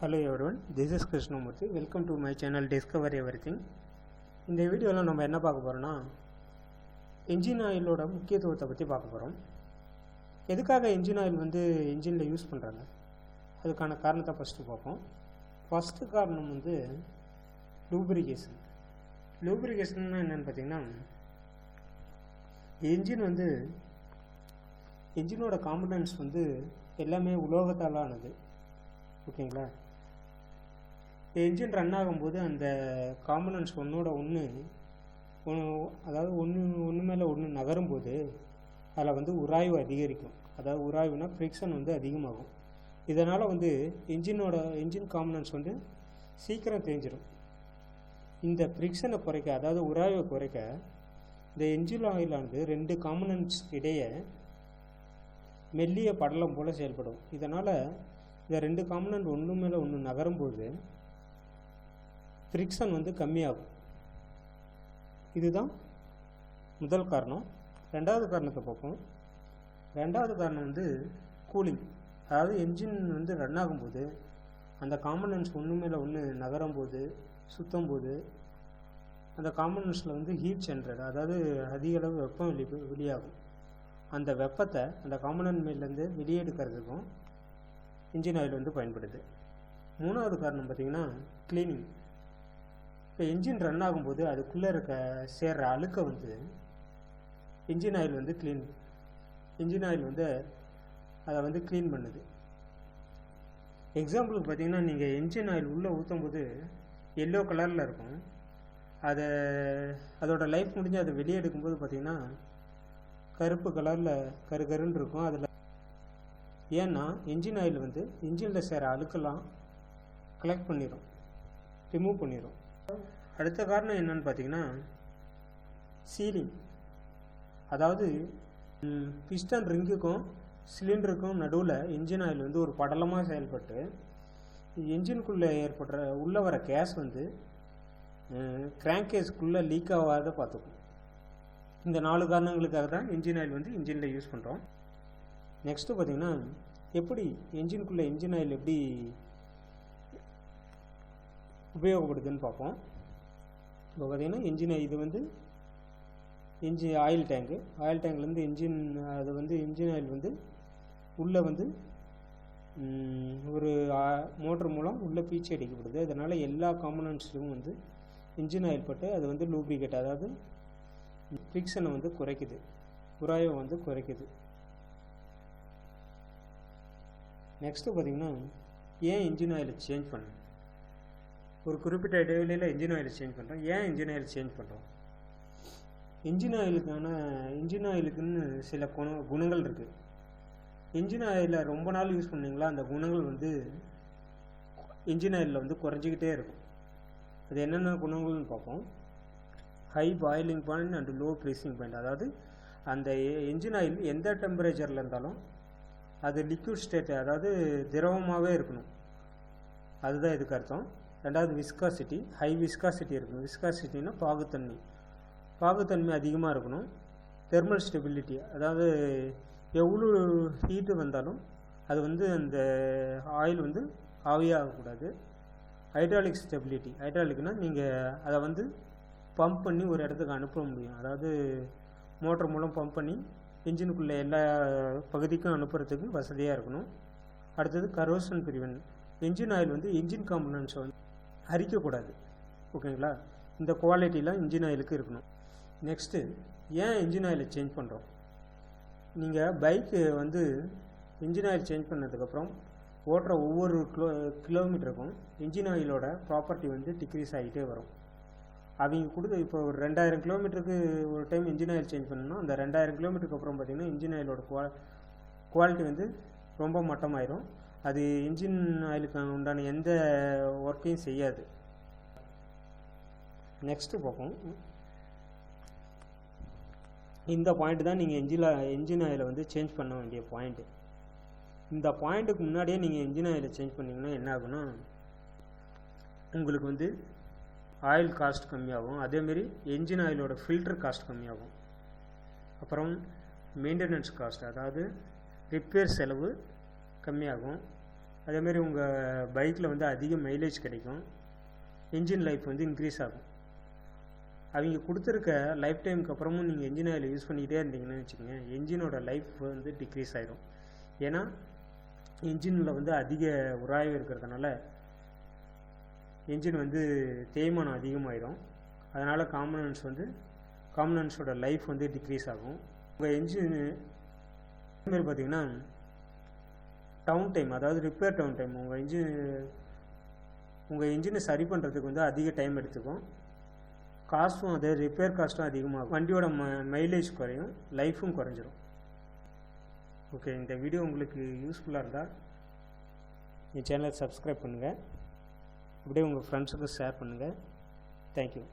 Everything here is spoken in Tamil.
Hello everyone this is Krishnamurthy welcome to my channel discover everything இந்த வீடியோவில் நம்ம என்ன பார்க்க போகிறோன்னா என்ஜின் ஆயிலோட முக்கியத்துவத்தை பற்றி பார்க்க போகிறோம் எதுக்காக என்ஜின் ஆயில் வந்து என்ஜினில் யூஸ் பண்ணுறாங்க அதுக்கான காரணத்தை ஃபஸ்ட்டு பார்ப்போம். ஃபஸ்ட்டு காரணம் வந்து லூப்ரிகேஷன் லூப்ரிகேஷன்னா என்னென்னு பார்த்தீங்கன்னா என்ஜின் வந்து என்ஜினோட காம்பனன்ட்ஸ் வந்து எல்லாமே உலோகத்தால் ஆனது. ஓகேங்களா என்ஜின் ரன் ஆகும்போது அந்த காம்பனன்ஸ் ஒன்றோட ஒன்று அதாவது ஒன்று ஒன்று மேலே ஒன்று நகரும்போது அதில் வந்து உராய்வு அதிகரிக்கும். அதாவது உராய்வுனா ஃப்ரிக்ஷன் வந்து அதிகமாகும். இதனால் வந்து என்ஜினோட என்ஜின் காம்பனன்ஸ் வந்து சீக்கிரம் தேஞ்சிடும் இந்த ஃப்ரிக்ஷனை குறைக்க அதாவது உராய்வை குறைக்க இந்த என்ஜின் ஆயிலானது ரெண்டு காம்பனன்ட்ஸ் இடையே மெல்லிய படலம் போல் செயல்படும். இதனால் இந்த ரெண்டு காம்பனண்ட் ஒன்று மேலே ஒன்று நகரும்போது ஃப்ரிக்ஷன் வந்து கம்மியாகும். இதுதான் முதல் காரணம். ரெண்டாவது காரணத்தை பார்ப்போம். ரெண்டாவது காரணம் வந்து கூலிங் அதாவது என்ஜின் வந்து ரன் ஆகும்போது அந்த காம்பனன்ஸ் ஒன்று மேலே ஒன்று நகரும் போது சுத்தம் போது அந்த காம்பனன்ஸில் வந்து ஹீட் ஜென்ரேட் அதாவது அதிக அளவு வெப்பம் வெளி வெளியாகும். அந்த வெப்பத்தை அந்த காம்பனன்ட் மேலேருந்து வெளியெடுக்கிறதுக்கும் இன்ஜின் ஆயில் வந்து பயன்படுது. மூணாவது காரணம் பார்த்திங்கன்னா க்ளீனிங் இப்போ என்ஜின் ரன் ஆகும்போது அதுக்குள்ளே இருக்க சேர்ற அழுக்கை வந்து இன்ஜின் ஆயில் வந்து க்ளீன் இன்ஜின் ஆயில் வந்து அதை வந்து க்ளீன் பண்ணுது. எக்ஸாம்பிளுக்கு பார்த்தீங்கன்னா நீங்கள் என்ஜின் ஆயில் உள்ளே ஊற்றும்போது எல்லோ கலரில் இருக்கும். அதை அதோடய லைஃப் முடிஞ்சு அதை வெளியே எடுக்கும்போது பார்த்திங்கன்னா கருப்பு கலரில் கரு கருன்னு இருக்கும். அதில் ஏன்னா என்ஜின் ஆயில் வந்து இன்ஜினில் சேர அழுக்கெல்லாம் கலெக்ட் பண்ணிடும் ரிமூவ் பண்ணிடும் அடுத்த காரணம் என்னன்னு பார்த்தீங்கன்னா சீலிங் அதாவது பிஸ்டன் ரிங்குக்கும் சிலிண்டருக்கும் நடுவில் இன்ஜின் ஆயில் வந்து ஒரு படலமாக செயல்பட்டு என்ஜினுக்குள்ளே ஏற்படுற உள்ளே வர கேஸ் வந்து கிராங்கேஸ்க்குள்ளே லீக் ஆகாத பார்த்துக்கும் இந்த நாலு காரணங்களுக்காக தான் இன்ஜின் ஆயில் வந்து இன்ஜினில் யூஸ் பண்ணுறோம் நெக்ஸ்ட்டு பார்த்திங்கன்னா எப்படி என்ஜினுக்குள்ளே இன்ஜின் ஆயில் எப்படி உபயோகப்படுதுன்னு பார்ப்போம். இப்போ பார்த்திங்கன்னா இன்ஜின் இது வந்து இன்ஜின் ஆயில் டேங்கு. ஆயில் டேங்க்லேருந்து இன்ஜின் அது வந்து இன்ஜின் ஆயில் வந்து உள்ளே வந்து ஒரு மோட்ரு மூலம் உள்ளே பீச்சு அடிக்கப்படுது. அதனால் எல்லா காம்பனன்ட்ஸ்லையும் வந்து இன்ஜின் ஆயில் பட்டு அது வந்து லூப்ரிகேட் அதாவது ஃபிக்ஷனை வந்து குறைக்குது. உராயை வந்து குறைக்குது. நெக்ஸ்ட்டு பார்த்திங்கன்னா ஏன் இன்ஜின் ஆயில் சேஞ்ச் பண்ணணும்? ஒரு குறிப்பிட்ட இடைவெளியில் இன்ஜின் ஆயில் சேஞ்ச் பண்ணுறோம் ஏன் இன்ஜின் ஆயில் சேஞ்ச் பண்ணுறோம் இன்ஜின் ஆயிலுக்கான இன்ஜின் ஆயிலுக்குன்னு சில குண குணங்கள் இருக்குது இன்ஜின் ஆயிலில் ரொம்ப நாள் யூஸ் பண்ணிங்களா? அந்த குணங்கள் வந்து இன்ஜின் ஆயிலில் வந்து குறைஞ்சிக்கிட்டே இருக்கும். அது என்னென்ன குணங்கள்னு பார்ப்போம். High boiling point and low freezing point அதாவது அந்த என்ஜின் ஆயில் எந்த டெம்பரேச்சரில் இருந்தாலும் அது லிக்விட் ஸ்டேட் அதாவது திரவமாகவே இருக்கணும். அதுதான் இதுக்கு அர்த்தம். ரெண்டாவது விஸ்காசிட்டி ஹை விஸ்காசிட்டி இருக்கணும். விஸ்காசிட்டின்னா பாகுத்தன்மை. பாகுத்தன்மை அதிகமாக இருக்கணும். தெர்மல் ஸ்டெபிலிட்டி அதாவது எவ்வளோ ஹீட்டு வந்தாலும் அது வந்து அந்த ஆயில் வந்து ஆவியாகக்கூடாது ஹைட்ராலிக் ஸ்டெபிலிட்டி ஹைட்ராலிக்னால் நீங்கள் அதை வந்து பம்ப் பண்ணி ஒரு இடத்துக்கு அனுப்ப முடியும். அதாவது மோட்டர் மூலம் பம்ப் பண்ணி இன்ஜினுக்குள்ளே எல்லா பகுதிக்கும் அனுப்புறதுக்கு வசதியாக இருக்கணும். அடுத்தது கரோஷன் பிரிவன் இன்ஜின் ஆயில் வந்து இன்ஜின் காம்பனன்ட்ஸை வந்து அரிக்கக்கூடாது. ஓகேங்களா? இந்த குவாலிட்டிலாம் இன்ஜின் ஆயிலுக்கு இருக்கணும். நெக்ஸ்ட்டு ஏன் இன்ஜின் ஆயிலை சேஞ்ச் பண்ணுறோம் நீங்கள் பைக்கு வந்து இன்ஜின் ஆயில் சேஞ்ச் பண்ணதுக்கப்புறம் ஓட்டுற ஒவ்வொரு கிலோ கிலோமீட்டருக்கும் இன்ஜின் ஆயிலோட ப்ராப்பர்ட்டி வந்து டிக்ரீஸ் ஆகிட்டே வரும். அவங்க கொடுத்து இப்போ ஒரு ரெண்டாயிரம் கிலோமீட்டருக்கு ஒரு டைம் இன்ஜின் ஆயில் சேஞ்ச் பண்ணணும் அந்த ரெண்டாயிரம் கிலோமீட்டருக்கு அப்புறம் பார்த்திங்கன்னா இன்ஜின் ஆயிலோட குவா குவாலிட்டி வந்து ரொம்ப மட்டமாயிரும். அது இன்ஜின் ஆயிலுக்கு உண்டான எந்த ஒர்க்கையும் செய்யாது. நெக்ஸ்ட்டு பார்ப்போம். இந்த பாயிண்ட் தான் நீங்கள் இன்ஜின் இன்ஜின் ஆயிலை வந்து சேஞ்ச் பண்ண வேண்டிய பாயிண்ட்டு இந்த பாயிண்ட்டுக்கு முன்னாடியே நீங்கள் இன்ஜின் ஆயிலை சேஞ்ச் பண்ணிங்கன்னா என்ன ஆகுனா உங்களுக்கு வந்து ஆயில் காஸ்ட் கம்மியாகும். அதேமாரி என்ஜின் ஆயிலோட ஃபில்டர் காஸ்ட் கம்மியாகும். அப்புறம் மெயின்டெனன்ஸ் காஸ்ட் அதாவது ரிப்பேர் செலவு கம்மியாகும். அதேமாரி உங்கள் பைக்கில் வந்து அதிக மைலேஜ் கிடைக்கும். இன்ஜின் லைஃப் வந்து இன்க்ரீஸ் ஆகும். அவங்க கொடுத்துருக்க லைஃப் டைமுக்கு அப்புறமும் நீங்கள் இன்ஜின் ஆயில் யூஸ் பண்ணிக்கிட்டே இருந்தீங்கன்னு வச்சுக்கோங்க என்ஜினோட லைஃப் வந்து டிக்ரீஸ் ஆகிடும் ஏன்னா இன்ஜினில் வந்து அதிக உராய்வு இருக்கிறதுனால என்ஜின் வந்து தேய்மானம் அதிகமாகிடும் அதனால் காம்பனன்ஸ் வந்து காம்பனன்ஸோட லைஃப் வந்து டிக்ரீஸ் ஆகும். உங்கள் என்ஜின் மாதிரி பார்த்தீங்கன்னா டவுன் டைம் அதாவது ரிப்பேர் டவுன் டைம். உங்கள் இன்ஜின் உங்கள் இன்ஜினை சரி பண்ணுறதுக்கு வந்து அதிக டைம் எடுத்துக்கும். காஸ்ட்டும் அதே ரிப்பேர் காஸ்ட்டும் அதிகமாகும். வண்டியோட ம மைலேஜ் குறையும் லைஃபும் குறைஞ்சிரும். ஓகே இந்த வீடியோ உங்களுக்கு யூஸ்ஃபுல்லாக இருந்தால் என் சேனலை சப்ஸ்கிரைப் பண்ணுங்கள் அப்படியே உங்கள் ஃப்ரெண்ட்ஸுக்கும் ஷேர் பண்ணுங்கள் தேங்க்யூ